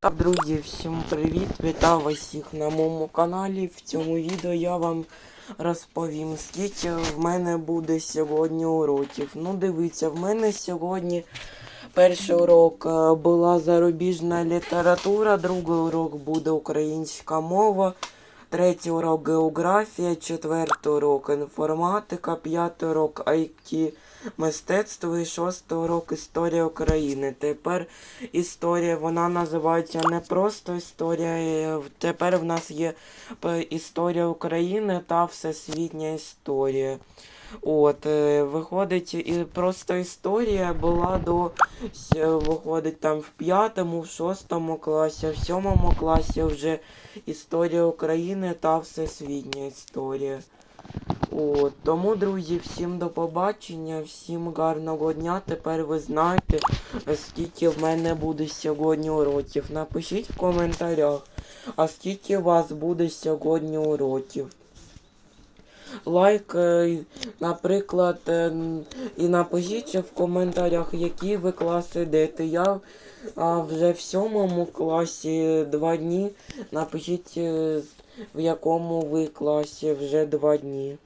Так, друзі, всім привіт! Вітаю вас всіх на моєму каналі. В цьому відео я вам розповім, скільки в мене буде сьогодні уроків. Ну, дивіться, в мене сьогодні перший урок е, була зарубіжна література, другий урок буде українська мова, третій урок географія, четвертий урок інформатика, п'ятий урок IT мистецтво і шостий урок історія України. Тепер історія, вона називається не просто історія. е, Тепер в нас є е, історія України та всесвітня історія. От, е, виходить, і просто історія була до виходить там в п'ятому, в шостому класі, в сьомому класі вже історія України та всесвітня історія. От, тому, друзі, всім до побачення, всім гарного дня. Тепер ви знаєте, скільки в мене буде сьогодні уроків. Напишіть в коментарях, а скільки у вас буде сьогодні уроків. Лайк, е, наприклад, е, і напишіть в коментарях, які ви класи йдете. Я вже в сьомому класі два дні. Напишіть, е, в якому ви класі вже два дні.